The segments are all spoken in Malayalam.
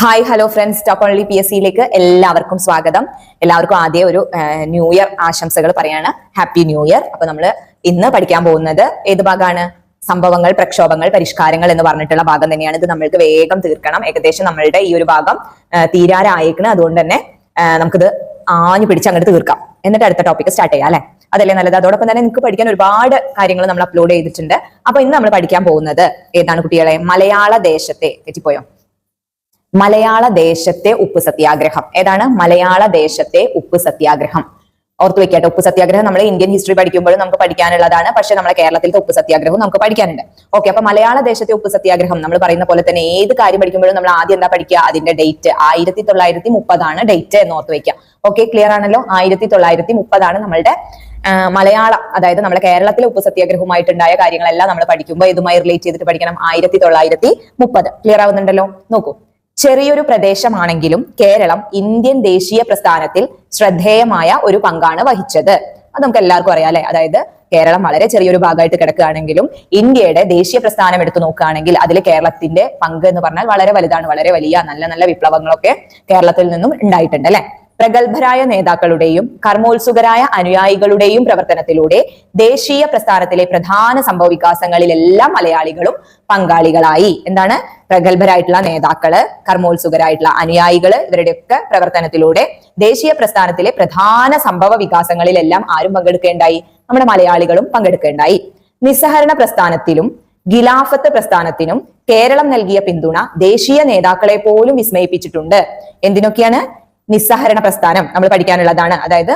Hi hello friends top only P S സിയിലേക്ക് എല്ലാവർക്കും സ്വാഗതം. എല്ലാവർക്കും ആദ്യം ഒരു ന്യൂ ഇയർ ആശംസകൾ പറയാണ്. ഹാപ്പി ന്യൂ ഇയർ അപ്പൊ നമ്മൾ ഇന്ന് പഠിക്കാൻ പോകുന്നത് ഏത് ഭാഗമാണ് സംഭവങ്ങൾ പ്രക്ഷോഭങ്ങൾ പരിഷ്കാരങ്ങൾ എന്ന് പറഞ്ഞിട്ടുള്ള ഭാഗം തന്നെയാണ്. ഇത് നമ്മൾക്ക് വേഗം തീർക്കണം. ഏകദേശം നമ്മളുടെ ഈ ഒരു ഭാഗം തീരാറായേക്കണം. അതുകൊണ്ട് തന്നെ നമുക്കിത് ആഞ്ഞു പിടിച്ച് അങ്ങോട്ട് തീർക്കാം. എന്നിട്ട് അടുത്ത ടോപ്പിക് സ്റ്റാർട്ട് ചെയ്യാം അല്ലെ? അതല്ലേ നല്ലത്? അതോടൊപ്പം തന്നെ നിങ്ങൾക്ക് പഠിക്കാൻ ഒരുപാട് കാര്യങ്ങൾ നമ്മൾ അപ്ലോഡ് ചെയ്തിട്ടുണ്ട്. അപ്പൊ ഇന്ന് നമ്മൾ പഠിക്കാൻ പോകുന്നത് ഏതാണ് കുട്ടികളെ? മലയാള ദേശത്തെ. തെറ്റിപ്പോയോ? മലയാള ദേശത്തെ ഉപ്പ് സത്യാഗ്രഹം. ഏതാണ്? മലയാള ദേശത്തെ ഉപ്പ് സത്യാഗ്രഹം. ഓർത്തു വെക്കട്ടെ ഉപ്പ് സത്യാഗ്രഹം നമ്മൾ ഇന്ത്യൻ ഹിസ്റ്ററി പഠിക്കുമ്പോഴും നമുക്ക് പഠിക്കാനുള്ളതാണ്. പക്ഷെ നമ്മുടെ കേരളത്തിലത്തെ ഉപ്പ് സത്യാഗ്രഹവും നമുക്ക് പഠിക്കാനുണ്ട്. ഓക്കെ അപ്പൊ മലയാള ദേശത്തെ ഉപ്പ് സത്യാഗ്രഹം നമ്മൾ പറയുന്ന പോലെ തന്നെ ഏത് കാര്യം പഠിക്കുമ്പോഴും നമ്മൾ ആദ്യം എന്താ പഠിക്കുക? അതിന്റെ ഡേറ്റ് ആയിരത്തി തൊള്ളായിരത്തി മുപ്പതാണ് ഡേറ്റ് എന്ന് ഓർത്ത് വെക്കുക. ഓക്കെ ക്ലിയർ ആണല്ലോ? ആയിരത്തി തൊള്ളായിരത്തി മുപ്പതാണ് നമ്മളുടെ മലയാളം. അതായത് നമ്മുടെ കേരളത്തിലെ ഉപ്പ് സത്യാഗ്രഹവുമായിട്ടുണ്ടായ കാര്യങ്ങളെല്ലാം നമ്മൾ പഠിക്കുമ്പോൾ ഇതുമായി റിലേറ്റ് ചെയ്തിട്ട് പഠിക്കണം. ആയിരത്തി തൊള്ളായിരത്തി മുപ്പത് ക്ലിയർ ആവുന്നുണ്ടല്ലോ? നോക്കൂ. ചെറിയൊരു പ്രദേശമാണെങ്കിലും കേരളം ഇന്ത്യൻ ദേശീയ പ്രസ്ഥാനത്തിൽ ശ്രദ്ധേയമായ ഒരു പങ്കാണ് വഹിച്ചത്. അത് നമുക്ക് എല്ലാവർക്കും അറിയാം അല്ലെ? അതായത് കേരളം വളരെ ചെറിയൊരു ഭാഗമായിട്ട് കിടക്കുകയാണെങ്കിലും ഇന്ത്യയുടെ ദേശീയ പ്രസ്ഥാനം എടുത്തു നോക്കുകയാണെങ്കിൽ അതിൽ കേരളത്തിന്റെ പങ്ക് എന്ന് പറഞ്ഞാൽ വളരെ വലുതാണ്. വളരെ വലിയ നല്ല നല്ല വിപ്ലവങ്ങളൊക്കെ കേരളത്തിൽ നിന്നും ഉണ്ടായിട്ടുണ്ട് അല്ലെ? പ്രഗത്ഭരായ നേതാക്കളുടെയും കർമ്മോത്സുകരായ അനുയായികളുടെയും പ്രവർത്തനത്തിലൂടെ ദേശീയ പ്രസ്ഥാനത്തിലെ പ്രധാന സംഭവ വികാസങ്ങളിലെല്ലാം മലയാളികളും പങ്കാളികളായി. എന്താണ്? പ്രഗത്ഭരായിട്ടുള്ള നേതാക്കൾ കർമ്മോത്സുകരായിട്ടുള്ള അനുയായികൾ ഇവരുടെയൊക്കെ പ്രവർത്തനത്തിലൂടെ ദേശീയ പ്രസ്ഥാനത്തിലെ പ്രധാന സംഭവ വികാസങ്ങളിലെല്ലാം ആരും പങ്കെടുക്കേണ്ടായി. നമ്മുടെ മലയാളികളും പങ്കെടുക്കേണ്ടായി. നിസ്സഹരണ പ്രസ്ഥാനത്തിലും ഖിലാഫത്ത് പ്രസ്ഥാനത്തിനും കേരളം നൽകിയ പിന്തുണ ദേശീയ നേതാക്കളെ പോലും വിസ്മയിപ്പിച്ചിട്ടുണ്ട്. എന്തിനൊക്കെയാണ്? നിസ്സഹരണ പ്രസ്ഥാനം നമ്മൾ പഠിക്കാനുള്ളതാണ്. അതായത്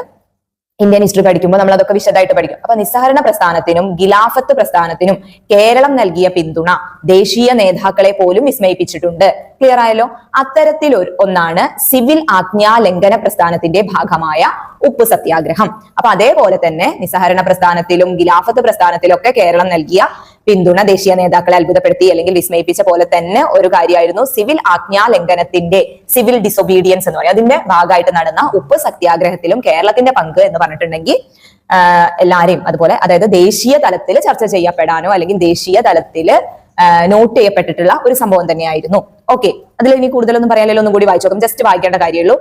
ഇന്ത്യൻ ഹിസ്റ്ററി പഠിക്കുമ്പോൾ നമ്മൾ അതൊക്കെ വിശദമായിട്ട് പഠിക്കും. അപ്പൊ നിസ്സഹരണ പ്രസ്ഥാനത്തിനും ഗിലാഫത്ത് പ്രസ്ഥാനത്തിനും കേരളം നൽകിയ പിന്തുണ ദേശീയ നേതാക്കളെ പോലും വിസ്മയിപ്പിച്ചിട്ടുണ്ട്. ക്ലിയർ ആയല്ലോ? അത്തരത്തിൽ ഒന്നാണ് സിവിൽ ആജ്ഞാ ലംഘന പ്രസ്ഥാനത്തിന്റെ ഭാഗമായ ഉപ്പ് സത്യാഗ്രഹം. അപ്പൊ അതേപോലെ തന്നെ നിസ്സഹരണ പ്രസ്ഥാനത്തിലും ഗിലാഫത്ത് പ്രസ്ഥാനത്തിലും ഒക്കെ കേരളം നൽകിയ പിന്തുണ ദേശീയ നേതാക്കളെ അത്ഭുതപ്പെടുത്തി അല്ലെങ്കിൽ വിസ്മയിപ്പിച്ച പോലെ തന്നെ ഒരു കാര്യമായിരുന്നു സിവിൽ ആജ്ഞാ ലംഘനത്തിന്റെ സിവിൽ ഡിസൊബീഡിയൻസ് എന്ന് പറയും. അതിന്റെ ഭാഗമായിട്ട് നടന്ന ഉപ്പ് സത്യാഗ്രഹത്തിലും കേരളത്തിന്റെ പങ്ക് എന്ന് പറഞ്ഞിട്ടുണ്ടെങ്കിൽ എല്ലാവരെയും അതുപോലെ അതായത് ദേശീയ തലത്തിൽ ചർച്ച ചെയ്യപ്പെടാനോ അല്ലെങ്കിൽ ദേശീയ തലത്തിൽ നോട്ട് ചെയ്യപ്പെട്ടിട്ടുള്ള ഒരു സംഭവം തന്നെയായിരുന്നു. ഓക്കെ അതിൽ ഇനി കൂടുതലൊന്നും പറയാനല്ലോ ഒന്നും കൂടി വായിച്ചു നോക്കും. ജസ്റ്റ് വായിക്കേണ്ട കാര്യമുള്ളൂ.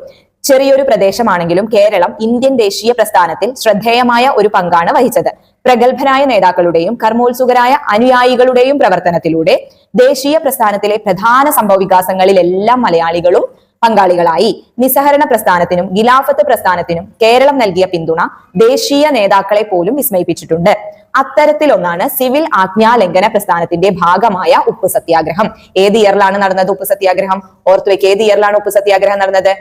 ചെറിയൊരു പ്രദേശമാണെങ്കിലും കേരളം ഇന്ത്യൻ ദേശീയ പ്രസ്ഥാനത്തിൽ ശ്രദ്ധേയമായ ഒരു പങ്കാണ് വഹിച്ചത്. പ്രഗത്ഭരായ നേതാക്കളുടെയും കർമ്മോത്സുകരായ അനുയായികളുടെയും പ്രവർത്തനത്തിലൂടെ ദേശീയ പ്രസ്ഥാനത്തിലെ പ്രധാന സംഭവ വികാസങ്ങളിലെല്ലാം മലയാളികളും പങ്കാളികളായി. നിസ്സഹരണ പ്രസ്ഥാനത്തിനും ഖിലാഫത്ത് പ്രസ്ഥാനത്തിനും കേരളം നൽകിയ പിന്തുണ ദേശീയ നേതാക്കളെ പോലും വിസ്മയിപ്പിച്ചിട്ടുണ്ട്. അത്തരത്തിലൊന്നാണ് സിവിൽ ആജ്ഞാലംഘന പ്രസ്ഥാനത്തിന്റെ ഭാഗമായ ഉപ്പ് സത്യാഗ്രഹം. ഏത് ഇയറിലാണ് നടന്നത് ഉപ്പ് സത്യാഗ്രഹം? ഓർത്തു വെക്ക് ഏത് ഇയറിലാണ് ഉപ്പ് സത്യാഗ്രഹം നടന്നത്?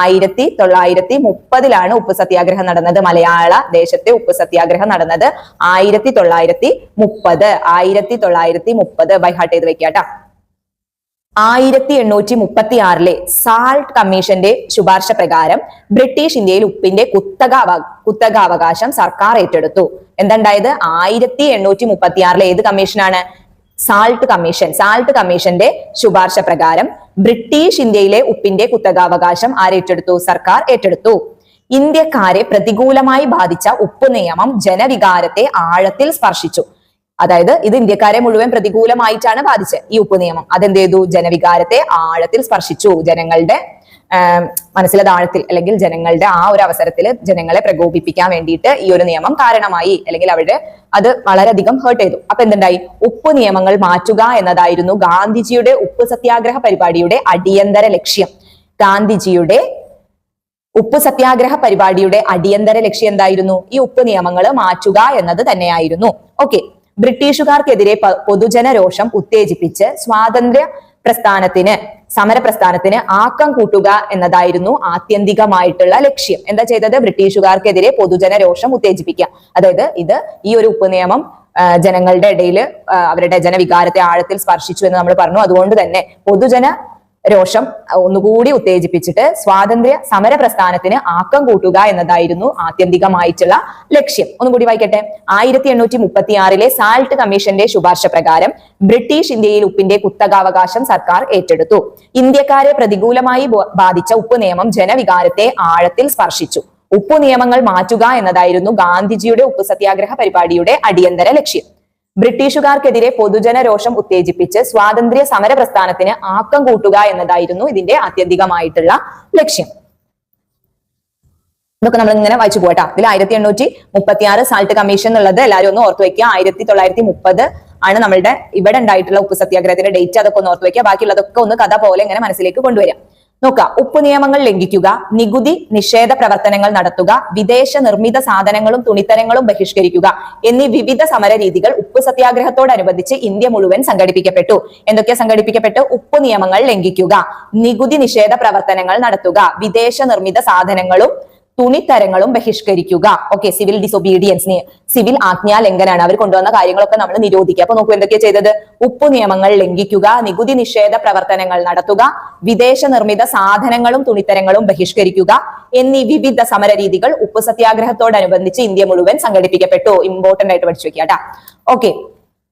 ആയിരത്തി തൊള്ളായിരത്തി മുപ്പതിലാണ് ഉപ്പ് സത്യാഗ്രഹം നടന്നത്. മലയാള ദേശത്തെ ഉപ്പ് സത്യാഗ്രഹം നടന്നത് ആയിരത്തി തൊള്ളായിരത്തി മുപ്പത്. ആയിരത്തി തൊള്ളായിരത്തി മുപ്പത്. ബൈഹാട്ട് ചെയ്ത് വെക്കാട്ടാ ആയിരത്തി എണ്ണൂറ്റി മുപ്പത്തി ആറിലെ സാൾട്ട് കമ്മീഷന്റെ ശുപാർശ പ്രകാരം ബ്രിട്ടീഷ് ഇന്ത്യയിൽ ഉപ്പിന്റെ കുത്തക കുത്തകാവകാശം സർക്കാർ ഏറ്റെടുത്തു. എന്തുണ്ടായത്? ആയിരത്തി എണ്ണൂറ്റി മുപ്പത്തി ആറിലെ ഏത് കമ്മീഷനാണ്? Salt commission. സാൾട്ട് കമ്മീഷന്റെ ശുപാർശ പ്രകാരം ബ്രിട്ടീഷ് ഇന്ത്യയിലെ ഉപ്പിന്റെ കുത്തകാവകാശം ആരേറ്റെടുത്തു സർക്കാർ ഏറ്റെടുത്തു. ഇന്ത്യക്കാരെ പ്രതികൂലമായി ബാധിച്ച ഉപ്പ് നിയമം ജനവികാരത്തെ ആഴത്തിൽ സ്പർശിച്ചു. അതായത് ഇത് ഇന്ത്യക്കാരെ മുഴുവൻ പ്രതികൂലമായിട്ടാണ് ബാധിച്ചത്. ഈ ഉപ്പ് നിയമം അതെന്ത് ചെയ്തു? ജനവികാരത്തെ ആഴത്തിൽ സ്പർശിച്ചു. ജനങ്ങളുടെ മനസ്സിലെ താഴത്തിൽ അല്ലെങ്കിൽ ജനങ്ങളുടെ ആ ഒരു അവസരത്തിൽ ജനങ്ങളെ പ്രകോപിപ്പിക്കാൻ വേണ്ടിയിട്ട് ഈ ഒരു നിയമം കാരണമായി. അല്ലെങ്കിൽ അവരുടെ അത് വളരെയധികം ഹേർട്ട് ചെയ്തു. അപ്പൊ എന്തുണ്ടായി? ഉപ്പ് നിയമങ്ങൾ മാറ്റുക എന്നതായിരുന്നു ഗാന്ധിജിയുടെ ഉപ്പ് സത്യാഗ്രഹ പരിപാടിയുടെ അടിയന്തര ലക്ഷ്യം. ഗാന്ധിജിയുടെ ഉപ്പ് സത്യാഗ്രഹ പരിപാടിയുടെ അടിയന്തര ലക്ഷ്യം എന്തായിരുന്നു? ഈ ഉപ്പ് നിയമങ്ങൾ മാറ്റുക എന്നത് തന്നെയായിരുന്നു. ഓക്കെ. ബ്രിട്ടീഷുകാർക്കെതിരെ പൊതുജന രോഷം ഉത്തേജിപ്പിച്ച് സ്വാതന്ത്ര്യ പ്രസ്ഥാനത്തിന് സമരപ്രസ്ഥാനത്തിന് ആക്കം കൂട്ടുക എന്നതായിരുന്നു ആത്യന്തികമായിട്ടുള്ള ലക്ഷ്യം. എന്താ ചെയ്തത്? ബ്രിട്ടീഷുകാർക്കെതിരെ പൊതുജന രോഷം ഉത്തേജിപ്പിക്കുക. അതായത് ഇത് ഈ ഒരു ഉപ്പ് ജനങ്ങളുടെ ഇടയിൽ അവരുടെ ജനവികാരത്തെ ആഴത്തിൽ സ്പർശിച്ചു എന്ന് നമ്മൾ പറഞ്ഞു. അതുകൊണ്ട് തന്നെ പൊതുജന രോഷം ഒന്നുകൂടി ഉത്തേജിപ്പിച്ചിട്ട് സ്വാതന്ത്ര്യ സമര പ്രസ്ഥാനത്തിന് ആക്കം കൂട്ടുക എന്നതായിരുന്നു ആത്യന്തികമായിട്ടുള്ള ലക്ഷ്യം. ഒന്നുകൂടി വായിക്കട്ടെ. ആയിരത്തി എണ്ണൂറ്റി മുപ്പത്തി ആറിലെ സാൾട്ട് കമ്മീഷന്റെ ശുപാർശ പ്രകാരം ബ്രിട്ടീഷ് ഇന്ത്യയിൽ ഉപ്പിന്റെ കുത്തകാവകാശം സർക്കാർ ഏറ്റെടുത്തു. ഇന്ത്യക്കാരെ പ്രതികൂലമായി ബാധിച്ച ഉപ്പ് നിയമം ജനവികാരത്തെ ആഴത്തിൽ സ്പർശിച്ചു. ഉപ്പു നിയമങ്ങൾ മാറ്റുക എന്നതായിരുന്നു ഗാന്ധിജിയുടെ ഉപ്പ് സത്യാഗ്രഹ പരിപാടിയുടെ അടിയന്തര ലക്ഷ്യം. ബ്രിട്ടീഷുകാർക്കെതിരെ പൊതുജന രോഷം ഉത്തേജിപ്പിച്ച് സ്വാതന്ത്ര്യ സമര പ്രസ്ഥാനത്തിന് ആക്കം കൂട്ടുക എന്നതായിരുന്നു ഇതിന്റെ ആത്യന്തികമായിട്ടുള്ള ലക്ഷ്യം. ഇതൊക്കെ നമ്മൾ ഇങ്ങനെ വായിച്ചു പോകട്ടെ ഇതിൽ ആയിരത്തി എണ്ണൂറ്റി മുപ്പത്തി ആറ് സാൾട്ട് കമ്മീഷൻ എന്നുള്ളത് എല്ലാവരും ഒന്ന് ഓർത്ത് വെക്കുക. ആയിരത്തി തൊള്ളായിരത്തി മുപ്പത് ആണ് നമ്മളുടെ ഇവിടെ ഉണ്ടായിട്ടുള്ള ഉപ്പ് സത്യാഗ്രഹത്തിന്റെ ഡേറ്റ് അതൊക്കെ ഒന്ന് ഓർത്ത് വെക്കുക. ബാക്കിയുള്ളതൊക്കെ ഒന്ന് കഥ പോലെ ഇങ്ങനെ മനസ്സിലേക്ക് കൊണ്ടുവരാം നോക്കുക ഉപ്പ് നിയമങ്ങൾ ലംഘിക്കുക നികുതി നിഷേധ പ്രവർത്തനങ്ങൾ നടത്തുക വിദേശ നിർമ്മിത സാധനങ്ങളും തുണിത്തരങ്ങളും ബഹിഷ്കരിക്കുക എന്നീ വിവിധ സമര രീതികൾ ഉപ്പ് സത്യാഗ്രഹത്തോടനുബന്ധിച്ച് ഇന്ത്യ മുഴുവൻ സംഘടിപ്പിക്കപ്പെട്ടു. എന്തൊക്കെ സംഘടിപ്പിക്കപ്പെട്ടു? ഉപ്പ് നിയമങ്ങൾ ലംഘിക്കുക നികുതി നിഷേധ പ്രവർത്തനങ്ങൾ നടത്തുക വിദേശ നിർമ്മിത സാധനങ്ങളും തുണിത്തരങ്ങളും ബഹിഷ്കരിക്കുക. ഓക്കെ സിവിൽ ഡിസൊബീഡിയൻസ് സിവിൽ ആജ്ഞാ ലംഘനാണ് അവർ കൊണ്ടുവന്ന കാര്യങ്ങളൊക്കെ നമ്മൾ നിരോധിക്കുക. അപ്പൊ നോക്കൂ എന്തൊക്കെയാ ചെയ്തത്? ഉപ്പു നിയമങ്ങൾ ലംഘിക്കുക നികുതി നിഷേധ പ്രവർത്തനങ്ങൾ നടത്തുക വിദേശ നിർമ്മിത സാധനങ്ങളും തുണിത്തരങ്ങളും ബഹിഷ്കരിക്കുക എന്നീ വിവിധ സമര രീതികൾ ഉപ്പ് സത്യാഗ്രഹത്തോടനുബന്ധിച്ച് ഇന്ത്യ മുഴുവൻ സംഘടിപ്പിക്കപ്പെട്ടു. ഇമ്പോർട്ടന്റ് ആയിട്ട് പഠിച്ചു വെക്കുക കേട്ടാ ഓക്കെ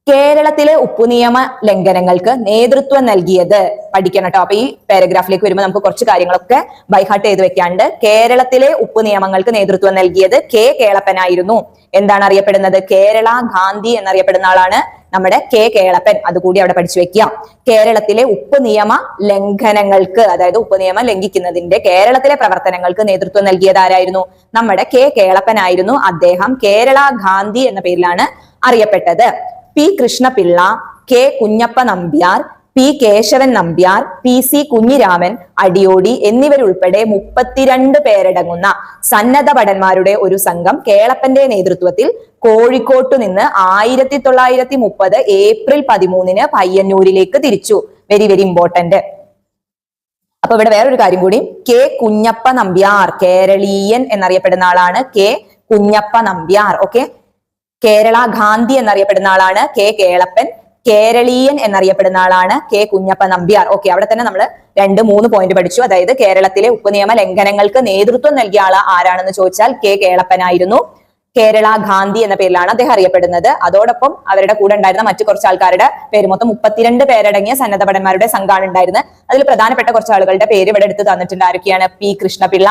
കേരളത്തിലെ ഉപ്പു നിയമ ലംഘനങ്ങൾക്ക് നേതൃത്വം നൽകിയത്. പഠിക്കണം കേട്ടോ അപ്പൊ ഈ പാരഗ്രാഫിലേക്ക് വരുമ്പോൾ നമുക്ക് കുറച്ച് കാര്യങ്ങളൊക്കെ ബൈഹാർട്ട് ചെയ്ത് വെക്കാണ്ട് കേരളത്തിലെ ഉപ്പു നിയമങ്ങൾക്ക് നേതൃത്വം നൽകിയത് കെ കേളപ്പനായിരുന്നു എന്താണ് അറിയപ്പെടുന്നത്? കേരള ഗാന്ധി എന്നറിയപ്പെടുന്ന ആളാണ് നമ്മുടെ കെ കേളപ്പൻ. അതുകൂടി അവിടെ പഠിച്ചു വെക്കുക കേരളത്തിലെ ഉപ്പ് നിയമ ലംഘനങ്ങൾക്ക് അതായത് ഉപ്പ് നിയമം ലംഘിക്കുന്നതിന്റെ കേരളത്തിലെ പ്രവർത്തനങ്ങൾക്ക് നേതൃത്വം നൽകിയത് ആരായിരുന്നു? നമ്മുടെ കെ കേളപ്പനായിരുന്നു അദ്ദേഹം കേരള ഗാന്ധി എന്ന പേരിലാണ് അറിയപ്പെട്ടത്. P Krishnapillai K Kunhappa Nambiar P Kesavan Nambiar P C Kunhiraman Adiyodi എന്നിവരുൾപ്പെടെ മുപ്പത്തിരണ്ട് പേരടങ്ങുന്ന സന്നദ്ധ ഭടന്മാരുടെ ഒരു സംഘം കേളപ്പന്റെ നേതൃത്വത്തിൽ കോഴിക്കോട്ടു നിന്ന് ആയിരത്തി തൊള്ളായിരത്തി മുപ്പത് ഏപ്രിൽ പതിമൂന്നിന് പയ്യന്നൂരിലേക്ക് തിരിച്ചു. വെരി വെരി ഇമ്പോർട്ടന്റ് അപ്പൊ ഇവിടെ വേറൊരു കാര്യം കൂടി. കെ കുഞ്ഞപ്പ നമ്പ്യാർ കേരളീയൻ എന്നറിയപ്പെടുന്ന ആളാണ് കെ കുഞ്ഞപ്പ നമ്പ്യാർ. ഓക്കെ? കേരള ഗാന്ധി എന്നറിയപ്പെടുന്ന ആളാണ് കെ കേളപ്പൻ കേരളീയൻ എന്നറിയപ്പെടുന്ന ആളാണ് കെ കുഞ്ഞപ്പ നമ്പ്യാർ. ഓക്കെ അവിടെ തന്നെ നമ്മൾ രണ്ട് മൂന്ന് പോയിന്റ് പഠിച്ചു. അതായത് കേരളത്തിലെ ഉപ്പ് നിയമ ലംഘനങ്ങൾക്ക് നേതൃത്വം നൽകിയ ആൾ ആരാണെന്ന് ചോദിച്ചാൽ കെ കേളപ്പനായിരുന്നു. കേരള ഗാന്ധി എന്ന പേരിലാണ് അദ്ദേഹം അറിയപ്പെടുന്നത്. അതോടൊപ്പം അവരുടെ കൂടെ ഉണ്ടായിരുന്ന മറ്റു കുറച്ച് ആൾക്കാരുടെ പേര് മൊത്തം മുപ്പത്തിരണ്ട് പേരടങ്ങിയ സന്നദ്ധ ഭടന്മാരുടെ സംഘമാണ് ഉണ്ടായിരുന്നത് അതിൽ പ്രധാനപ്പെട്ട കുറച്ച് ആളുകളുടെ പേര് ഇവിടെ എടുത്ത് തന്നിട്ടുണ്ട്. ആരൊക്കെയാണ്? P Krishnapillai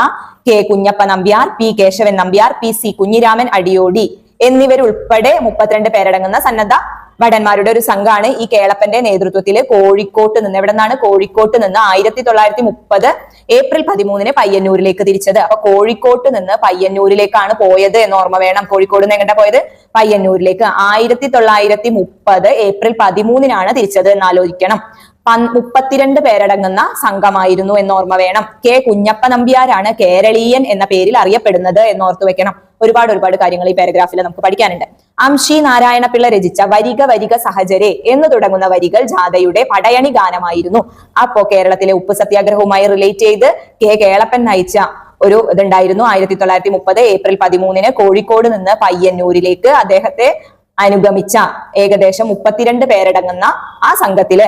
K Kunhappa Nambiar P Kesavan Nambiar P C Kunhiraman Adiyodi. എന്നിവരുൾപ്പെടെ മുപ്പത്തിരണ്ട് പേരടങ്ങുന്ന സന്നദ്ധ ഭടന്മാരുടെ ഒരു സംഘമാണ് ഈ കേളപ്പന്റെ നേതൃത്വത്തിൽ കോഴിക്കോട്ട് നിന്ന് എവിടെ നിന്നാണ് കോഴിക്കോട്ട് നിന്ന് ആയിരത്തി തൊള്ളായിരത്തി മുപ്പത് ഏപ്രിൽ പതിമൂന്നിന് പയ്യന്നൂരിലേക്ക് തിരിച്ചത്. അപ്പൊ കോഴിക്കോട്ട് നിന്ന് പയ്യന്നൂരിലേക്കാണ് പോയത് എന്ന് ഓർമ്മ വേണം. കോഴിക്കോട് നിന്ന് എങ്ങോട്ടാ പോയത്? പയ്യന്നൂരിലേക്ക്. ആയിരത്തി തൊള്ളായിരത്തി മുപ്പത് ഏപ്രിൽ പതിമൂന്നിനാണ് തിരിച്ചത് എന്ന് ആലോചിക്കണം. പൻ- മുപ്പത്തിരണ്ട് പേരടങ്ങുന്ന സംഘമായിരുന്നു എന്നോർമ്മ വേണം. കെ കുഞ്ഞപ്പ നമ്പ്യാരാണ് കേരളീയൻ എന്ന പേരിൽ അറിയപ്പെടുന്നത് എന്ന് ഓർത്തു വെക്കണം. ഒരുപാട് ഒരുപാട് കാര്യങ്ങൾ ഈ പാരഗ്രാഫിൽ നമുക്ക് പഠിക്കാനുണ്ട്. അംഷി നാരായണപിള്ള രചിച്ച വരിക വരിക സഹചരെ എന്ന് തുടങ്ങുന്ന വരികൾ ജാഥയുടെ പടയണി ഗാനമായിരുന്നു. അപ്പോ കേരളത്തിലെ ഉപ്പ് സത്യാഗ്രഹവുമായി റിലേറ്റ് ചെയ്ത് കെ കേളപ്പൻ നയിച്ച ഒരു ഇതുണ്ടായിരുന്നു. ആയിരത്തി തൊള്ളായിരത്തി മുപ്പത് ഏപ്രിൽ പതിമൂന്നിന് കോഴിക്കോട് നിന്ന് പയ്യന്നൂരിലേക്ക് അദ്ദേഹത്തെ അനുഗമിച്ച ഏകദേശം മുപ്പത്തിരണ്ട് പേരടങ്ങുന്ന ആ സംഘത്തിൽ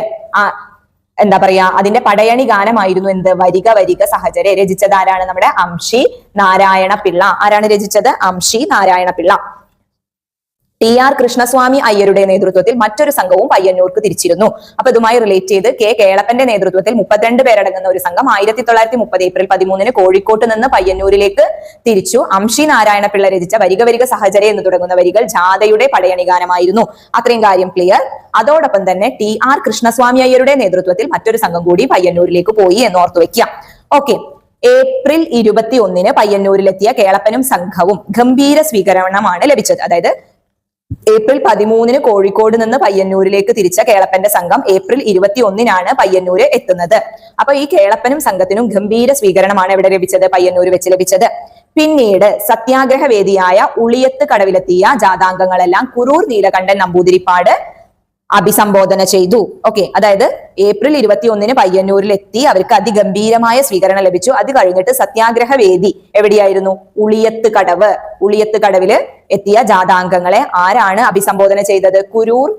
എന്താ പറയാ അതിന്റെ പടയണി ഗാനമായിരുന്നു എന്ത്? വരിക വരിക സഹചരെ രചിച്ചത് ആരാണ് നമ്മുടെ അംഷി നാരായണ പിള്ള ആരാണ് രചിച്ചത്? അംഷി നാരായണ പിള്ള ടി ആർ കൃഷ്ണസ്വാമി അയ്യരുടെ നേതൃത്വത്തിൽ മറ്റൊരു സംഘവും പയ്യന്നൂർക്ക് തിരിച്ചിരുന്നു. അപ്പൊ ഇതുമായി റിലേറ്റ് ചെയ്ത് കെ കേളപ്പന്റെ നേതൃത്വത്തിൽ മുപ്പത്തിരണ്ട് പേരടങ്ങുന്ന ഒരു സംഘം ആയിരത്തി തൊള്ളായിരത്തി മുപ്പത് ഏപ്രിൽ പതിമൂന്നിന് കോഴിക്കോട്ട് നിന്ന് പയ്യന്നൂരിലേക്ക് തിരിച്ചു. അംഷി നാരായണ പിള്ള രചിച്ച വരിക വരിക സഹചര്യ എന്ന് തുടങ്ങുന്ന വരികൾ ജാഥയുടെ പടയണി ഗാനമായിരുന്നു അത്രയും കാര്യം ക്ലിയർ അതോടൊപ്പം തന്നെ ടി ആർ കൃഷ്ണസ്വാമി അയ്യരുടെ നേതൃത്വത്തിൽ മറ്റൊരു സംഘം കൂടി പയ്യന്നൂരിലേക്ക് പോയി എന്ന് ഓർത്തു വെക്കുക. ഓക്കെ ഏപ്രിൽ ഇരുപത്തി ഒന്നിന് പയ്യന്നൂരിലെത്തിയ കേളപ്പനും സംഘവും ഗംഭീര സ്വീകരണമാണ് ലഭിച്ചത്. അതായത് ഏപ്രിൽ പതിമൂന്നിന് കോഴിക്കോട് നിന്ന് പയ്യന്നൂരിലേക്ക് തിരിച്ച കേളപ്പന്റെ സംഘം ഏപ്രിൽ ഇരുപത്തി ഒന്നിനാണ് പയ്യന്നൂര് എത്തുന്നത്. അപ്പൊ ഈ കേളപ്പനും സംഘത്തിനും ഗംഭീര സ്വീകരണമാണ് ഇവിടെ ലഭിച്ചത് പയ്യന്നൂര് വെച്ച് ലഭിച്ചത്. പിന്നീട് സത്യാഗ്രഹ വേദിയായ ഉളിയത്ത് കടവിലെത്തിയ ജാതാംഗങ്ങളെല്ലാം കുറൂർ നീലകണ്ഠൻ നമ്പൂതിരിപ്പാട് അഭിസംബോധന ചെയ്തു. ഓക്കെ അതായത് ഏപ്രിൽ ഇരുപത്തി ഒന്നിന് പയ്യന്നൂരിൽ എത്തി അവർക്ക് അതിഗംഭീരമായ സ്വീകരണം ലഭിച്ചു. അത് കഴിഞ്ഞിട്ട് സത്യാഗ്രഹ വേദി എവിടെയായിരുന്നു? ഉളിയത്ത് കടവ്. ഉളിയത്ത് കടവിൽ എത്തിയ ജാഥാംഗങ്ങളെ ആരാണ് അഭിസംബോധന ചെയ്തത്? കുരൂർ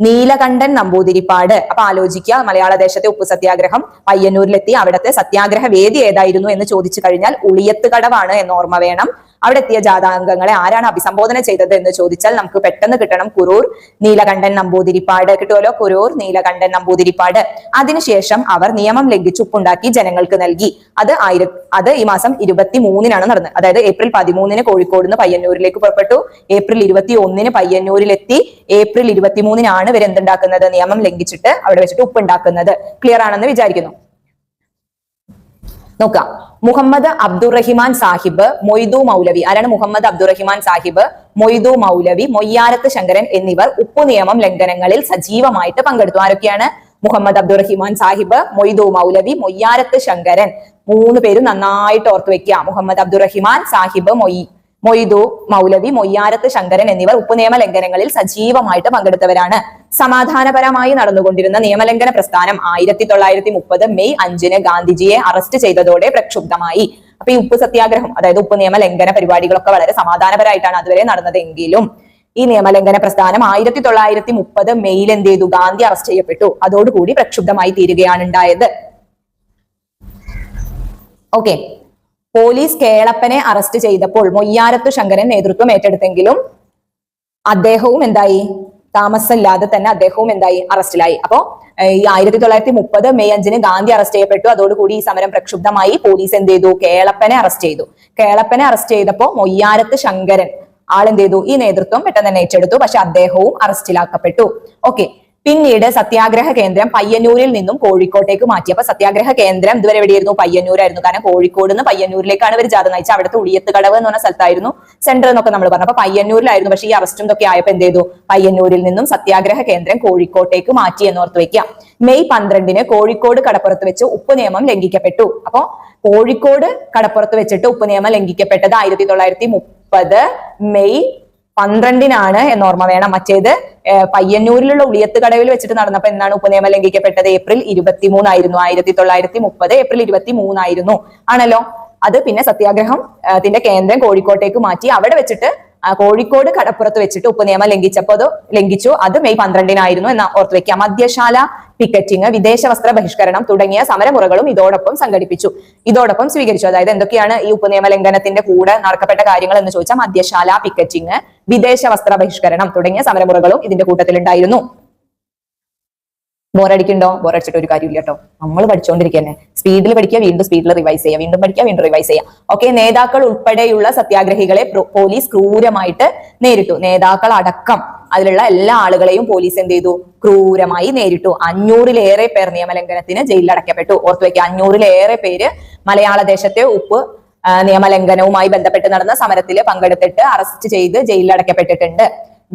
നീലകണ്ഠൻ നമ്പൂതിരിപ്പാട്. അപ്പൊ ആലോചിക്കുക മലയാള ദേശത്തെ ഉപ്പു സത്യാഗ്രഹം പയ്യന്നൂരിലെത്തി. അവിടുത്തെ സത്യാഗ്രഹ വേദി ഏതായിരുന്നു എന്ന് ചോദിച്ചു കഴിഞ്ഞാൽ ഉളിയത്ത് കടവാണ് എന്ന് ഓർമ്മ വേണം. അവിടെ എത്തിയ ജാതാംഗങ്ങളെ ആരാണ് അഭിസംബോധന ചെയ്തത് എന്ന് ചോദിച്ചാൽ നമുക്ക് പെട്ടെന്ന് കിട്ടണം കുരൂർ നീലകണ്ഠൻ നമ്പൂതിരിപ്പാട്. കിട്ടുമല്ലോ കുരൂർ നീലകണ്ഠൻ നമ്പൂതിരിപ്പാട്. അതിനുശേഷം അവർ നിയമം ലംഘിച്ച് ഉപ്പുണ്ടാക്കി ജനങ്ങൾക്ക് നൽകി. അത് ആയിര അത് ഈ മാസം ഇരുപത്തി മൂന്നിനാണ് നടന്നത്. അതായത് ഏപ്രിൽ പതിമൂന്നിന് കോഴിക്കോട് നിന്ന് പയ്യന്നൂരിലേക്ക് പുറപ്പെട്ടു. ഏപ്രിൽ ഇരുപത്തി ഒന്നിന് പയ്യന്നൂരിലെത്തി. ഏപ്രിൽ ഇരുപത്തിമൂന്നിനാണ് ഇവർ എന്തുണ്ടാക്കുന്നത് നിയമം ലംഘിച്ചിട്ട് അവിടെ വെച്ചിട്ട് ഉപ്പുണ്ടാക്കുന്നത്. ക്ലിയർ ആണെന്ന് വിചാരിക്കുന്നു. നോക്കാം. മുഹമ്മദ് അബ്ദുറഹിമാൻ സാഹിബ് മൊയ്തു മൗലവി. ആരാണ് മുഹമ്മദ് അബ്ദുറഹിമാൻ സാഹിബ്? മൊയ്തു മൗലവി മൊയ്യാരത്ത് ശങ്കരൻ എന്നിവർ ഉപ്പു നിയമം ലംഘനങ്ങളിൽ സജീവമായിട്ട് പങ്കെടുത്തു. ആരൊക്കെയാണ്? മുഹമ്മദ് അബ്ദുറഹിമാൻ സാഹിബ് മൊയ്തു മൗലവി മൊയ്യാരത്ത് ശങ്കരൻ. മൂന്ന് പേരും നന്നായിട്ട് ഓർത്തു വെക്കുക മുഹമ്മദ് അബ്ദുറഹിമാൻ സാഹിബ് മൊയ് മൊയ്തു മൗലവി മൊയ്യാരത്ത് ശങ്കരൻ എന്നിവർ ഉപ്പുനിയമ ലംഘനങ്ങളിൽ സജീവമായിട്ട് പങ്കെടുത്തവരാണ്. സമാധാനപരമായി നടന്നുകൊണ്ടിരുന്ന നിയമലംഘന പ്രസ്ഥാനം ആയിരത്തി തൊള്ളായിരത്തി മുപ്പത് മെയ് അഞ്ചിന് ഗാന്ധിജിയെ അറസ്റ്റ് ചെയ്തതോടെ പ്രക്ഷുബ്ധമായി. അപ്പൊ ഈ ഉപ്പ് സത്യാഗ്രഹം അതായത് ഉപ്പ് നിയമ ലംഘന പരിപാടികളൊക്കെ വളരെ സമാധാനപരമായിട്ടാണ് അതുവരെ നടന്നതെങ്കിലും ഈ നിയമലംഘന പ്രസ്ഥാനം ആയിരത്തി തൊള്ളായിരത്തി മുപ്പത് മെയ്യിൽ എന്ത് ചെയ്തു? ഗാന്ധി അറസ്റ്റ് ചെയ്യപ്പെട്ടു. അതോടുകൂടി പ്രക്ഷുബ്ധമായി തീരുകയാണ് ഉണ്ടായത്. ഓക്കെ. പോലീസ് കേളപ്പനെ അറസ്റ്റ് ചെയ്തപ്പോൾ മൊയ്യാരത്ത് ശങ്കരൻ നേതൃത്വം ഏറ്റെടുത്തെങ്കിലും അദ്ദേഹവും എന്തായി? താമസമില്ലാതെ തന്നെ അദ്ദേഹവും എന്തായി? അറസ്റ്റിലായി. അപ്പോ ഈ ആയിരത്തി തൊള്ളായിരത്തി മുപ്പത് മെയ് അഞ്ചിന് ഗാന്ധി അറസ്റ്റ് ചെയ്യപ്പെട്ടു. അതോടുകൂടി ഈ സമരം പ്രക്ഷുബ്ധമായി. പോലീസ് എന്ത് ചെയ്തു? കേളപ്പനെ അറസ്റ്റ് ചെയ്തു. കേളപ്പനെ അറസ്റ്റ് ചെയ്തപ്പോ മൊയ്യാരത്ത് ശങ്കരൻ ആളെന്ത് ചെയ്തു? ഈ നേതൃത്വം പെട്ടെന്ന് തന്നെ ഏറ്റെടുത്തു. പക്ഷെ അദ്ദേഹവും അറസ്റ്റിലാക്കപ്പെട്ടു. ഓക്കെ. പിന്നീട് സത്യാഗ്രഹ കേന്ദ്രം പയ്യന്നൂരിൽ നിന്നും കോഴിക്കോട്ടേക്ക് മാറ്റി. അപ്പൊ സത്യാഗ്രഹ കേന്ദ്രം ഇതുവരെ എവിടെയായിരുന്നു? പയ്യന്നൂരായിരുന്നു. കാരണം കോഴിക്കോട് നിന്ന് പയ്യന്നൂരിലേക്കാണ് ഇവർ ജാഥ നയിച്ചത്. അവിടുത്തെ ഉളിയത്ത് കടവ് എന്ന് പറഞ്ഞ സ്ഥലത്തായിരുന്നു സെന്റർ എന്നൊക്കെ നമ്മൾ പറഞ്ഞു. അപ്പൊ പയ്യന്നൂരിലായിരുന്നു. പക്ഷേ ഈ അറസ്റ്റും ഒക്കെ ആയപ്പോ എന്ത് ചെയ്തു? പയ്യന്നൂരിൽ നിന്നും സത്യാഗ്രഹ കേന്ദ്രം കോഴിക്കോട്ടേക്ക് മാറ്റി എന്ന് ഓർത്ത് വെക്കുക മെയ് പന്ത്രണ്ടിന് കോഴിക്കോട് കടപ്പുറത്ത് വെച്ച് ഉപ്പ് നിയമം ലംഘിക്കപ്പെട്ടു. അപ്പോ കോഴിക്കോട് കടപ്പുറത്ത് വെച്ചിട്ട് ഉപ്പ് നിയമം ലംഘിക്കപ്പെട്ടത് ആയിരത്തി തൊള്ളായിരത്തി മുപ്പത് മെയ് പന്ത്രണ്ടിനാണ് എന്ന് ഓർമ്മ വേണം. മറ്റേത് പയ്യന്നൂരിലുള്ള ഉളിയത്ത് കടവിൽ വെച്ചിട്ട് നടന്നപ്പോൾ എന്നാണ് ഉപനിയമം ലംഘിക്കപ്പെട്ടത്? ഏപ്രിൽ ഇരുപത്തി മൂന്നായിരുന്നു ആയിരത്തി തൊള്ളായിരത്തി മുപ്പത് ഏപ്രിൽ ഇരുപത്തി മൂന്നായിരുന്നു ആണല്ലോ? അത് പിന്നെ സത്യാഗ്രഹം ത്തിന്റെ കേന്ദ്രം കോഴിക്കോട്ടേക്ക് മാറ്റി അവിടെ വെച്ചിട്ട് കോഴിക്കോട് കടപ്പുറത്ത് വെച്ചിട്ട് ഉപനിയമം ലംഘിച്ചപ്പോ അത് ലംഘിച്ചു. അത് മെയ് പന്ത്രണ്ടിനായിരുന്നു എന്ന് ഓർത്ത് വെക്കാം. മദ്യശാല പിക്കറ്റിംഗ് വിദേശ വസ്ത്ര ബഹിഷ്കരണം തുടങ്ങിയ സമരമുറകളും ഇതോടൊപ്പം സംഘടിപ്പിച്ചു. ഇതോടൊപ്പം സ്വീകരിച്ചു. അതായത് എന്തൊക്കെയാണ് ഈ ഉപനിയമ ലംഘനത്തിന്റെ കൂടെ നടക്കപ്പെട്ട കാര്യങ്ങൾ എന്ന് ചോദിച്ചാൽ മദ്യശാല പിക്കറ്റിംഗ് വിദേശ വസ്ത്ര ബഹിഷ്കരണം തുടങ്ങിയ സമരമുറകളും ഇതിന്റെ കൂട്ടത്തിലുണ്ടായിരുന്നു. ബോറടിക്കുണ്ടോ ബോറടിച്ചിട്ട് ഒരു കാര്യമില്ല കേട്ടോ. നമ്മൾ പഠിച്ചുകൊണ്ടിരിക്കുക സ്പീഡിൽ പഠിക്കുക വീണ്ടും സ്പീഡിൽ റിവൈസ് ചെയ്യുക. വീണ്ടും പഠിക്കുക വീണ്ടും റിവൈസ് ചെയ്യുക. ഓക്കെ നേതാക്കൾ ഉൾപ്പെടെയുള്ള സത്യാഗ്രഹികളെ പോലീസ് ക്രൂരമായിട്ട് നേരിട്ടു. നേതാക്കൾ അടക്കം അതിലുള്ള എല്ലാ ആളുകളെയും പോലീസ് എന്ത് ചെയ്തു? ക്രൂരമായി നേരിട്ടു. അഞ്ഞൂറിലേറെ പേർ നിയമലംഘനത്തിന് ജയിലിൽ അടയ്ക്കപ്പെട്ടു ഓർത്തു വയ്ക്കുക അഞ്ഞൂറിലേറെ പേര് മലയാള ദേശത്തെ ഉപ്പ് നിയമലംഘനവുമായി ബന്ധപ്പെട്ട് നടന്ന സമരത്തിൽ പങ്കെടുത്തിട്ട് അറസ്റ്റ് ചെയ്ത് ജയിലിൽ അടയ്ക്കപ്പെട്ടിട്ടുണ്ട്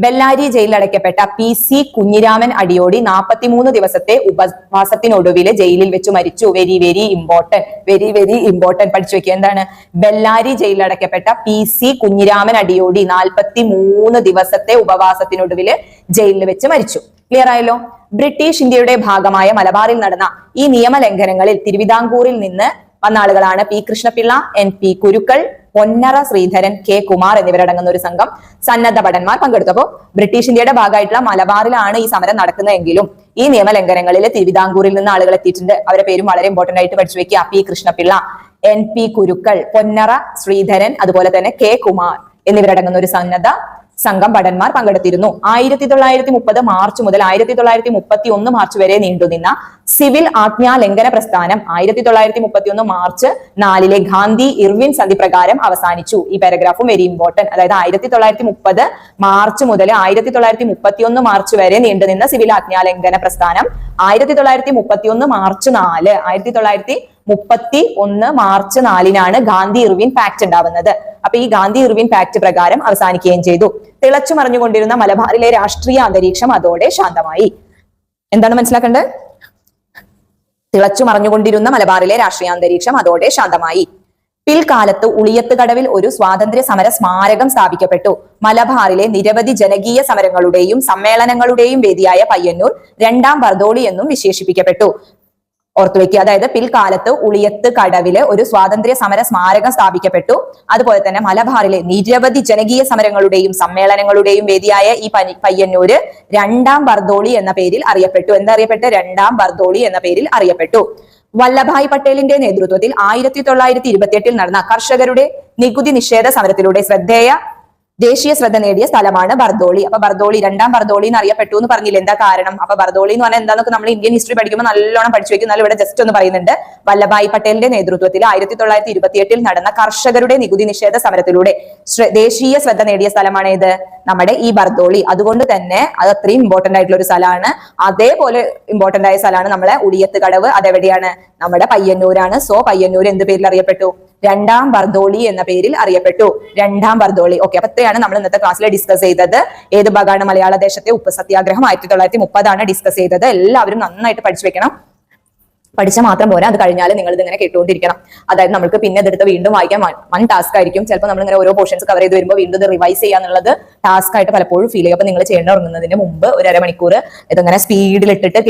ബെല്ലാരി ജയിലിൽ അടയ്ക്കപ്പെട്ട പി സി കുഞ്ഞിരാമൻ അടിയോടി നാൽപ്പത്തിമൂന്ന് ദിവസത്തെ ഉപവാസത്തിനൊടുവിൽ ജയിലിൽ വെച്ച് മരിച്ചു. Very very important very very important പഠിച്ചു വെക്കുക എന്താണ്? ബെല്ലാരി ജയിലിൽ അടയ്ക്കപ്പെട്ട പി സി കുഞ്ഞിരാമൻ അടിയോടി നാൽപ്പത്തി മൂന്ന് ദിവസത്തെ ഉപവാസത്തിനൊടുവിൽ ജയിലിൽ വെച്ച് മരിച്ചു. ക്ലിയർ ആയല്ലോ? ബ്രിട്ടീഷ് ഇന്ത്യയുടെ ഭാഗമായ മലബാറിൽ നടന്ന ഈ നിയമലംഘനങ്ങളിൽ തിരുവിതാംകൂറിൽ നിന്ന് വന്ന ആളുകളാണ് P Krishnapillai N P Kurukkal Ponnara Sreedharan K Kumar എന്നിവരടങ്ങുന്ന ഒരു സംഘം സന്നദ്ധ ഭടന്മാർ പങ്കെടുത്തു. അപ്പോൾ ബ്രിട്ടീഷ് ഇന്ത്യയുടെ ഭാഗമായിട്ടുള്ള മലബാറിലാണ് ഈ സമരം നടക്കുന്നതെങ്കിലും ഈ നിയമലംഘനങ്ങളിൽ തിരുവിതാംകൂറിൽ നിന്ന് ആളുകൾ എത്തിയിട്ടുണ്ട്. അവരുടെ പേരും വളരെ ഇമ്പോർട്ടന്റ് ആയിട്ട് പഠിച്ചു വെക്കുക. P Krishnapillai N P Kurukkal Ponnara Sreedharan അതുപോലെ തന്നെ കെ കുമാർ എന്നിവരടങ്ങുന്ന ഒരു സന്നദ്ധ സംഘം ഭടന്മാർ പങ്കെടുത്തിരുന്നു. ആയിരത്തി തൊള്ളായിരത്തി മുപ്പത് മാർച്ച് മുതൽ ആയിരത്തി തൊള്ളായിരത്തി മുപ്പത്തി ഒന്ന് മാർച്ച് വരെ നീണ്ടുനിന്ന സിവിൽ ആജ്ഞാ ലംഘന പ്രസ്ഥാനം ആയിരത്തി തൊള്ളായിരത്തി മുപ്പത്തി ഒന്ന് മാർച്ച് നാലിലെ ഗാന്ധി ഇർവിൻ സന്ധി പ്രകാരം അവസാനിച്ചു. ഈ പാരഗ്രാഫും വെരി ഇമ്പോർട്ടന്റ് അതായത് ആയിരത്തി തൊള്ളായിരത്തി മുപ്പത് മാർച്ച് മുതൽ ആയിരത്തി തൊള്ളായിരത്തി മുപ്പത്തി ഒന്ന് മാർച്ച് വരെ നീണ്ടുനിന്ന സിവിൽ ആജ്ഞാ ലംഘന പ്രസ്ഥാനം ആയിരത്തി തൊള്ളായിരത്തി മുപ്പത്തി ഒന്ന് മാർച്ച് നാല് ആയിരത്തി തൊള്ളായിരത്തി മുപ്പത്തി ഒന്ന് മാർച്ച് നാലിനാണ് ഗാന്ധി ഇർവിൻ പാക്ട് ഉണ്ടാവുന്നത്. അപ്പൊ ഈ ഗാന്ധി ഇർവിൻ പാക്ട് പ്രകാരം അവസാനിക്കുകയും ചെയ്തു. തിളച്ചു മറിഞ്ഞുകൊണ്ടിരുന്ന മലബാറിലെ രാഷ്ട്രീയ അന്തരീക്ഷം അതോടെ ശാന്തമായി. എന്താണ് മനസ്സിലാക്കേണ്ടത്? തിളച്ചു മറിഞ്ഞുകൊണ്ടിരുന്ന മലബാറിലെ രാഷ്ട്രീയ അന്തരീക്ഷം അതോടെ ശാന്തമായി. പിൽക്കാലത്ത് ഉളിയത്ത് കടവിൽ ഒരു സ്വാതന്ത്ര്യ സമര സ്മാരകം സ്ഥാപിക്കപ്പെട്ടു. മലബാറിലെ നിരവധി ജനകീയ സമരങ്ങളുടെയും സമ്മേളനങ്ങളുടെയും വേദിയായ പയ്യന്നൂർ രണ്ടാം ബർദോളി എന്നും വിശേഷിപ്പിക്കപ്പെട്ടു. ഓർത്തുവെക്കുക അതായത് പിൽക്കാലത്ത് ഉളിയത്ത് കടവിൽ ഒരു സ്വാതന്ത്ര്യ സമര സ്മാരകം സ്ഥാപിക്കപ്പെട്ടു. അതുപോലെ തന്നെ മലബാറിലെ നിരവധി ജനകീയ സമരങ്ങളുടെയും സമ്മേളനങ്ങളുടെയും വേദിയായ ഈ പയ്യന്നൂര് രണ്ടാം ബർദോളി എന്ന പേരിൽ അറിയപ്പെട്ടു. എന്താ അറിയപ്പെട്ടു രണ്ടാം ബർദോളി എന്ന പേരിൽ അറിയപ്പെട്ടു. വല്ലഭായ് പട്ടേലിന്റെ നേതൃത്വത്തിൽ ആയിരത്തി തൊള്ളായിരത്തി ഇരുപത്തിയെട്ടിൽ നടന്ന കർഷകരുടെ നികുതി നിഷേധ സമരത്തിലൂടെ ശ്രദ്ധേയ ദേശീയ ശ്രദ്ധ നേടിയ സ്ഥലമാണ് ബർദോളി. അപ്പൊ ബർദോളി രണ്ടാം ബർദോളി എന്ന് അറിയപ്പെട്ടു എന്ന് പറഞ്ഞില്ല? എന്താ കാരണം? അപ്പൊ ബർദോളി എന്ന് പറഞ്ഞാൽ എന്താന്നൊക്കെ നമ്മൾ ഇന്ത്യൻ ഹിസ്റ്ററി പഠിക്കുമ്പോൾ നല്ലോണം പഠിച്ചു വെക്കും. എന്നാലും ഇവിടെ ജസ്റ്റ് ഒന്ന് പറയുന്നുണ്ട്. വല്ലഭായ് പട്ടേലിന്റെ നേതൃത്വത്തിൽ ആയിരത്തി തൊള്ളായിരത്തി ഇരുപത്തിയെട്ടിൽ നടന്ന കർഷകരുടെ നികുതി നിഷേധ സമരത്തിലൂടെ ദേശീയ ശ്രദ്ധ നേടിയ സ്ഥലമാണ് ഇത് നമ്മുടെ ഈ ബർദോളി. അതുകൊണ്ട് തന്നെ അത് അത്രയും ഇമ്പോർട്ടന്റ് ആയിട്ടുള്ള ഒരു സ്ഥലമാണ്. അതേപോലെ ഇമ്പോർട്ടന്റ് ആയ സ്ഥലമാണ് നമ്മളെ ഉടിയത്ത് കടവ്. അതെവിടെയാണ്? നമ്മുടെ പയ്യന്നൂരാണ്. സോ പയ്യന്നൂർ എന്ത് പേരിൽ അറിയപ്പെട്ടു? രണ്ടാം ബർദോളി എന്ന പേരിൽ അറിയപ്പെട്ടു. രണ്ടാം ബർദോളി ഓക്കെ അപ്പൊ ഇത്രയാണ് നമ്മൾ ഇന്നത്തെ ക്ലാസ്സിൽ ഡിസ്കസ് ചെയ്തത്. ഏത് ഭാഗമാണ് മലയാള ദേശത്തെ ഉപ്പ് സത്യാഗ്രഹം ആയിരത്തി തൊള്ളായിരത്തി മുപ്പതാണ് ഡിസ്കസ് ചെയ്തത്. എല്ലാവരും നന്നായിട്ട് പഠിച്ചു വെക്കണം. പഠിച്ചാൽ മാത്രം പോരാ. അത് കഴിഞ്ഞാൽ നിങ്ങൾ ഇതിങ്ങനെ കേട്ടുകൊണ്ടിരിക്കണം. അതായത് നമുക്ക് പിന്നെ ഇതെടുത്ത് വീണ്ടും വായിക്കാൻ വൺ ടാസ്ക് ആയിരിക്കും. ചിലപ്പോൾ നമ്മൾ ഇങ്ങനെ ഓരോ പോർഷൻസ് കവർ ചെയ്ത് വരുമ്പോൾ വീണ്ടും ഇത് റിവൈസ് ചെയ്യാന്നുള്ളത് ടാസ്ക് ആയിട്ട് പലപ്പോഴും ഫീൽ ചെയ്യും. അപ്പൊ നിങ്ങൾ ചെയ്യേണ്ട ഉറങ്ങുന്നതിന് മുമ്പ് ഒരു അരമണിക്കൂർ ഇതങ്ങനെ സ്പീഡിൽ ഇട്ടിട്ട്